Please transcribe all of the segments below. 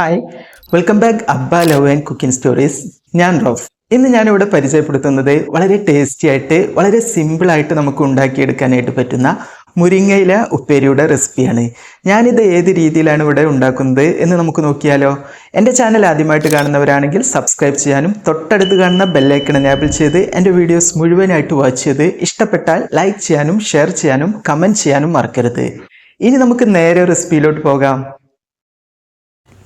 Hi welcome back അബ്ബ love and cooking stories ഞാൻ റോഫ്. ഇന്ന് ഞാനിവിടെ പരിചയപ്പെടുത്തുന്നത് വളരെ ടേസ്റ്റി ആയിട്ട് വളരെ സിമ്പിളായിട്ട് നമുക്ക് ഉണ്ടാക്കിയെടുക്കാനായിട്ട് പറ്റുന്ന മുരിങ്ങയില ഉപ്പേരിയുടെ റെസിപ്പിയാണ് ഞാനിത് ഏത് രീതിയിലാണ് ഇവിടെ ഉണ്ടാക്കുന്നത് എന്ന് നമുക്ക് നോക്കിയാലോ. എന്റെ ചാനൽ ആദ്യമായിട്ട് കാണുന്നവരാണെങ്കിൽ സബ്സ്ക്രൈബ് ചെയ്യാനും തൊട്ടടുത്ത് കാണുന്ന ബെല്ലൈക്കൺ എനേബിൾ ചെയ്ത് എന്റെ വീഡിയോസ് മുഴുവനായിട്ട് വാച്ച് ചെയ്ത് ഇഷ്ടപ്പെട്ടാൽ ലൈക്ക് ചെയ്യാനും ഷെയർ ചെയ്യാനും കമന്റ് ചെയ്യാനും മറക്കരുത്. ഇനി നമുക്ക് നേരെ റെസിപ്പിയിലോട്ട് പോകാം.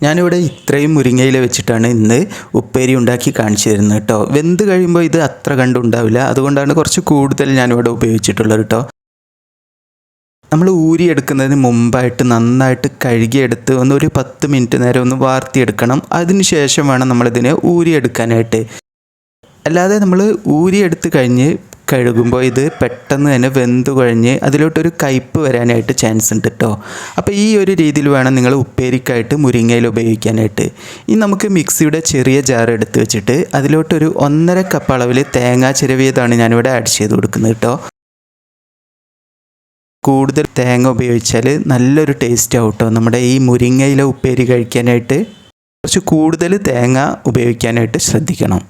ഞാനിവിടെ ഇത്രയും മുരിങ്ങയില വെച്ചിട്ടാണ് ഇന്ന് ഉപ്പേരി ഉണ്ടാക്കി കാണിച്ചു തരുന്നത് കേട്ടോ. വെന്ത് കഴിയുമ്പോൾ ഇത് അത്ര കണ്ടുണ്ടാവില്ല. അതുകൊണ്ടാണ് കുറച്ച് കൂടുതൽ ഞാനിവിടെ ഉപയോഗിച്ചിട്ടുള്ളത് കേട്ടോ. നമ്മൾ ഊരിയെടുക്കുന്നതിന് മുമ്പായിട്ട് നന്നായിട്ട് കഴുകിയെടുത്ത് ഒന്ന് ഒരു പത്ത് മിനിറ്റ് നേരം ഒന്ന് വാർത്തിയെടുക്കണം. അതിന് ശേഷം വേണം നമ്മളിതിനെ ഊരിയെടുക്കാനായിട്ട്. അല്ലാതെ നമ്മൾ ഊരിയെടുത്ത് കഴിഞ്ഞ് കഴുകുമ്പോൾ ഇത് പെട്ടെന്ന് തന്നെ വെന്ത് കഴിഞ്ഞ് അതിലോട്ടൊരു കയ്പ്പ് വരാനായിട്ട് ചാൻസ് ഉണ്ട് കേട്ടോ അപ്പോൾ ഈ ഒരു രീതിയിൽ വേണം നിങ്ങൾ ഉപ്പേരിക്കായിട്ട് മുരിങ്ങയിൽ ഉപയോഗിക്കാനായിട്ട്. ഇനി നമുക്ക് മിക്സിയുടെ ചെറിയ ജാർ എടുത്ത് വെച്ചിട്ട് അതിലോട്ടൊരു ഒന്നര കപ്പ് അളവിൽ തേങ്ങ ചിരവിയതാണ് ഞാനിവിടെ ആഡ് ചെയ്ത് കൊടുക്കുന്നത് കേട്ടോ കൂടുതൽ തേങ്ങ ഉപയോഗിച്ചാൽ നല്ലൊരു ടേസ്റ്റ് ആവും കേട്ടോ നമ്മുടെ ഈ മുരിങ്ങയിലെ ഉപ്പേരി കഴിക്കാനായിട്ട്. കുറച്ച് കൂടുതൽ തേങ്ങ ഉപയോഗിക്കാനായിട്ട് ശ്രദ്ധിക്കണം.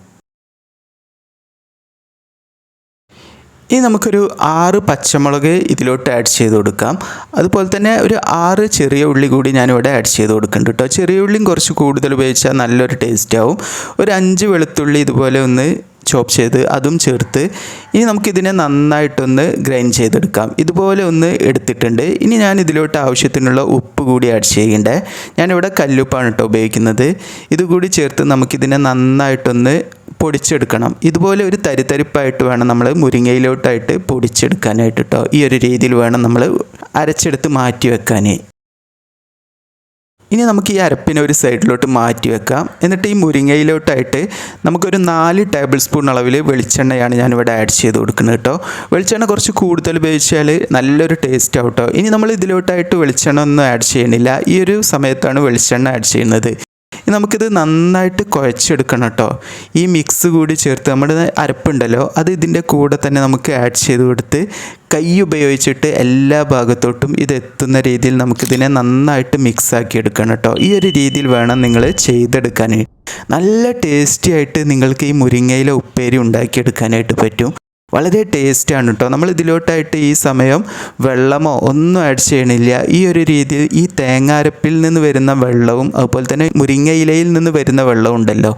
ഇനി നമുക്കൊരു ആറ് പച്ചമുളക് ഇതിലോട്ട് ആഡ് ചെയ്ത് കൊടുക്കാം. അതുപോലെ തന്നെ ഒരു ആറ് ചെറിയ ഉള്ളി കൂടി ഞാനിവിടെ ആഡ് ചെയ്ത് കൊടുക്കുന്നുണ്ട് കേട്ടോ. ചെറിയ ഉള്ളിയും കുറച്ച് കൂടുതൽ ഉപയോഗിച്ചാൽ നല്ലൊരു ടേസ്റ്റ് ആവും. ഒരു അഞ്ച് വെളുത്തുള്ളി ഇതുപോലെ ഒന്ന് ചോപ്പ് ചെയ്ത് അതും ചേർത്ത് ഇനി നമുക്കിതിനെ നന്നായിട്ടൊന്ന് ഗ്രൈൻഡ് ചെയ്തെടുക്കാം. ഇതുപോലെ ഒന്ന് എടുത്തിട്ടുണ്ട്. ഇനി ഞാൻ ഇതിലോട്ട് ആവശ്യത്തിനുള്ള ഉപ്പ് കൂടി ആഡ് ചെയ്യേണ്ടേ ഞാനിവിടെ കല്ലുപ്പാണ് കേട്ടോ ഉപയോഗിക്കുന്നത്. ഇതുകൂടി ചേർത്ത് നമുക്കിതിനെ നന്നായിട്ടൊന്ന് പൊടിച്ചെടുക്കണം. ഇതുപോലെ ഒരു തരിത്തരിപ്പായിട്ട് വേണം നമ്മൾ മുരിങ്ങയിലോട്ടായിട്ട് പൊടിച്ചെടുക്കാനായിട്ട് കേട്ടോ ഈ ഒരു രീതിയിൽ വേണം നമ്മൾ അരച്ചെടുത്ത് മാറ്റി വെക്കാൻ ഇനി നമുക്ക് ഈ അരപ്പിനെ ഒരു സൈഡിലോട്ട് മാറ്റി വെക്കാം. എന്നിട്ട് ഈ മുരിങ്ങയിലോട്ടായിട്ട് നമുക്കൊരു നാല് ടേബിൾ സ്പൂൺ അളവിൽ വെളിച്ചെണ്ണയാണ് ഞാനിവിടെ ആഡ് ചെയ്ത് കൊടുക്കുന്നത് കേട്ടോ. വെളിച്ചെണ്ണ കുറച്ച് കൂടുതൽ ഉപയോഗിച്ചാൽ നല്ലൊരു ടേസ്റ്റ് ആവും ഇനി നമ്മൾ ഇതിലോട്ടായിട്ട് വെളിച്ചെണ്ണ ഒന്നും ആഡ് ചെയ്യണില്ല ഈ ഒരു സമയത്താണ് വെളിച്ചെണ്ണ ആഡ് ചെയ്യുന്നത്. നമുക്കിത് നന്നായിട്ട് കുഴച്ചെടുക്കണം കേട്ടോ. ഈ മിക്സ് കൂടി ചേർത്ത് നമ്മുടെ അരപ്പുണ്ടല്ലോ അത് ഇതിന്റെ കൂടെ തന്നെ നമുക്ക് ആഡ് ചെയ്ത് കൊടുത്ത് കൈ ഉപയോഗിച്ചിട്ട് എല്ലാ ഭാഗത്തോട്ടും ഇത് എത്തുന്ന രീതിയിൽ നമുക്കിതിനെ നന്നായിട്ട് മിക്സ് ആക്കി എടുക്കണം കേട്ടോ. ഈ ഒരു രീതിയിൽ വേണം നിങ്ങൾ ചെയ്തെടുക്കാൻ നല്ല ടേസ്റ്റി ആയിട്ട് നിങ്ങൾക്ക് ഈ മുരിങ്ങയിലെ ഉപ്പേരി ഉണ്ടാക്കിയെടുക്കാനായിട്ട് പറ്റും. വളരെ ടേസ്റ്റാണ് കേട്ടോ നമ്മൾ ഇതിലോട്ടായിട്ട് ഈ സമയം വെള്ളമോ ഒന്നും ആഡ് ചെയ്യണില്ല. ഈ ഒരു രീതിയിൽ ഈ തേങ്ങാരപ്പിൽ നിന്ന് വരുന്ന വെള്ളവും അതുപോലെ തന്നെ മുരിങ്ങയിലയിൽ നിന്ന് വരുന്ന വെള്ളവും ഉണ്ടല്ലോ.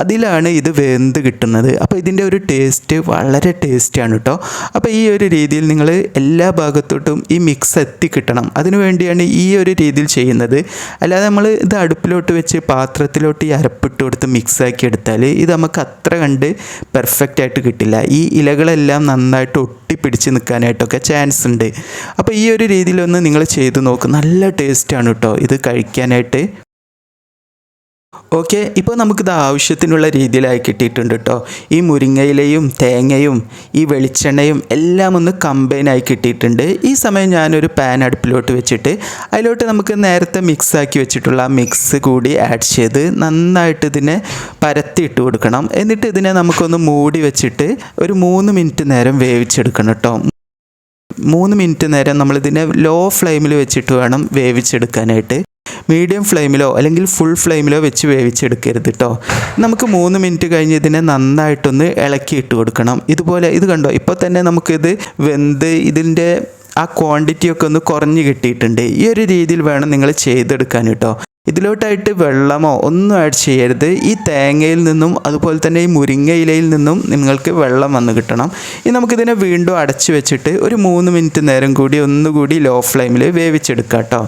അതിലാണ് ഇത് വെന്ത് കിട്ടുന്നത്. അപ്പോൾ ഇതിന്റെ ഒരു ടേസ്റ്റ് വളരെ ടേസ്റ്റാണ് കേട്ടോ അപ്പോൾ ഈ ഒരു രീതിയിൽ നിങ്ങൾ എല്ലാ ഭാഗത്തോട്ടും ഈ മിക്സ് എത്തിക്കിട്ടണം. അതിനു വേണ്ടിയാണ് ഈ ഒരു രീതിയിൽ ചെയ്യുന്നത്. അല്ലാതെ നമ്മൾ ഇത് അടുപ്പിലോട്ട് വെച്ച് പാത്രത്തിലോട്ട് ഈ അരപ്പിട്ട് കൊടുത്ത് മിക്സാക്കി എടുത്താൽ ഇത് നമുക്ക് അത്ര കണ്ട് പെർഫെക്റ്റ് ആയിട്ട് കിട്ടില്ല. ഈ ഇലകളെല്ലാം നന്നായിട്ട് ഒട്ടിപ്പിടിച്ച് നിൽക്കാനായിട്ടൊക്കെ ചാൻസ് ഉണ്ട്. അപ്പോൾ ഈ ഒരു രീതിയിലൊന്ന് നിങ്ങൾ ചെയ്ത് നോക്ക്. നല്ല ടേസ്റ്റാണ് കേട്ടോ ഇത് കഴിക്കാനായിട്ട്. ഓക്കെ ഇപ്പോൾ നമുക്കിത് ആവശ്യത്തിനുള്ള രീതിയിലായി കിട്ടിയിട്ടുണ്ട് കേട്ടോ ഈ മുരിങ്ങയിലയും തേങ്ങയും ഈ വെളിച്ചെണ്ണയും എല്ലാം ഒന്ന് കമ്പൈനായി കിട്ടിയിട്ടുണ്ട്. ഈ സമയം ഞാനൊരു പാൻ അടുപ്പിലോട്ട് വെച്ചിട്ട് അതിലോട്ട് നമുക്ക് നേരത്തെ മിക്സ് ആക്കി വെച്ചിട്ടുള്ള മിക്സ് കൂടി ആഡ് ചെയ്ത് നന്നായിട്ട് ഇതിനെ പരത്തി ഇട്ട് കൊടുക്കണം. എന്നിട്ട് ഇതിനെ നമുക്കൊന്ന് മൂടി വെച്ചിട്ട് ഒരു മൂന്ന് മിനിറ്റ് നേരം വേവിച്ചെടുക്കണം കേട്ടോ മൂന്ന് മിനിറ്റ് നേരം നമ്മളിതിനെ ലോ ഫ്ലെയിമിൽ വെച്ചിട്ട് വേണം വേവിച്ചെടുക്കാനായിട്ട്. മീഡിയം ഫ്ലെയിമിലോ അല്ലെങ്കിൽ ഫുൾ ഫ്ലെയിമിലോ വെച്ച് വേവിച്ചെടുക്കരുത് കേട്ടോ നമുക്ക് മൂന്ന് മിനിറ്റ് കഴിഞ്ഞ് ഇതിനെ നന്നായിട്ടൊന്ന് ഇളക്കി ഇട്ട് കൊടുക്കണം. ഇതുപോലെ ഇത് കണ്ടോ? ഇപ്പോൾ തന്നെ നമുക്കിത് വെന്ത് ഇതിന്റെ ആ ക്വാണ്ടിറ്റിയൊക്കെ ഒന്ന് കുറഞ്ഞ് കിട്ടിയിട്ടുണ്ട്. ഈ ഒരു രീതിയിൽ വേണം നിങ്ങൾ ചെയ്തെടുക്കാൻ കേട്ടോ ഇതിലോട്ടായിട്ട് വെള്ളമോ ഒന്നും ആഡ് ചെയ്യരുത്. ഈ തേങ്ങയിൽ നിന്നും അതുപോലെ തന്നെ ഈ മുരിങ്ങ ഇലയിൽ നിന്നും നിങ്ങൾക്ക് വെള്ളം വന്ന് കിട്ടണം. ഇനി നമുക്കിതിനെ വീണ്ടും അടച്ചു വെച്ചിട്ട് ഒരു മൂന്ന് മിനിറ്റ് നേരം കൂടി ഒന്നുകൂടി ലോ ഫ്ലെയിമിൽ വേവിച്ചെടുക്കാം കേട്ടോ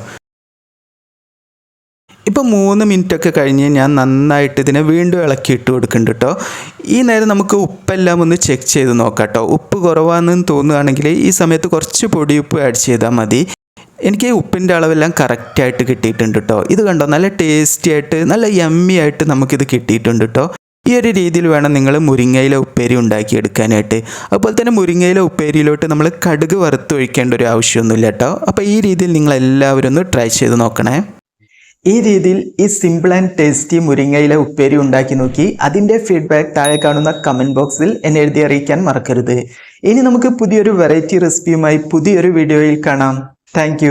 ഇപ്പോൾ മൂന്ന് മിനിറ്റ് ഒക്കെ കഴിഞ്ഞ് ഞാൻ നന്നായിട്ട് ഇതിനെ വീണ്ടും ഇളക്കി ഇട്ട് കൊടുക്കുന്നുണ്ട് കേട്ടോ. ഈ നേരം നമുക്ക് ഉപ്പെല്ലാം ഒന്ന് ചെക്ക് ചെയ്ത് നോക്കാം കേട്ടോ. ഉപ്പ് കുറവാണെന്ന് തോന്നുകയാണെങ്കിൽ ഈ സമയത്ത് കുറച്ച് പൊടി ഉപ്പ് ആഡ് ചെയ്താൽ മതി. എനിക്ക് ഉപ്പിന്റെ അളവെല്ലാം കറക്റ്റായിട്ട് കിട്ടിയിട്ടുണ്ട് കേട്ടോ. ഇത് കണ്ടോ? നല്ല ടേസ്റ്റി ആയിട്ട് നല്ല യമ്മി ആയിട്ട് നമുക്കിത് കിട്ടിയിട്ടുണ്ട് കേട്ടോ. ഈ ഒരു രീതിയിൽ വേണം നിങ്ങൾ മുരിങ്ങയില ഉപ്പേരി ഉണ്ടാക്കിയെടുക്കാനായിട്ട്. അതുപോലെ തന്നെ മുരിങ്ങയില ഉപ്പേരിയിലോട്ട് നമ്മൾ കടുക് വറുത്ത് ഒഴിക്കേണ്ട ഒരു ആവശ്യമൊന്നുമില്ല കേട്ടോ. അപ്പോൾ ഈ രീതിയിൽ നിങ്ങൾ എല്ലാവരും ഒന്ന് ട്രൈ ചെയ്ത് നോക്കണേ. ഈ രീതിയിൽ ഈ സിമ്പിൾ ആൻഡ് ടേസ്റ്റി മുരിങ്ങയിലെ ഉപ്പേരി ഉണ്ടാക്കി നോക്കി. അതിന്റെ ഫീഡ്ബാക്ക് താഴെ കാണുന്ന കമന്റ് ബോക്സിൽ എന്നെ എഴുതി അറിയിക്കാൻ മറക്കരുത്. ഇനി നമുക്ക് പുതിയൊരു വെറൈറ്റി റെസിപ്പിയുമായി പുതിയൊരു വീഡിയോയിൽ കാണാം. താങ്ക്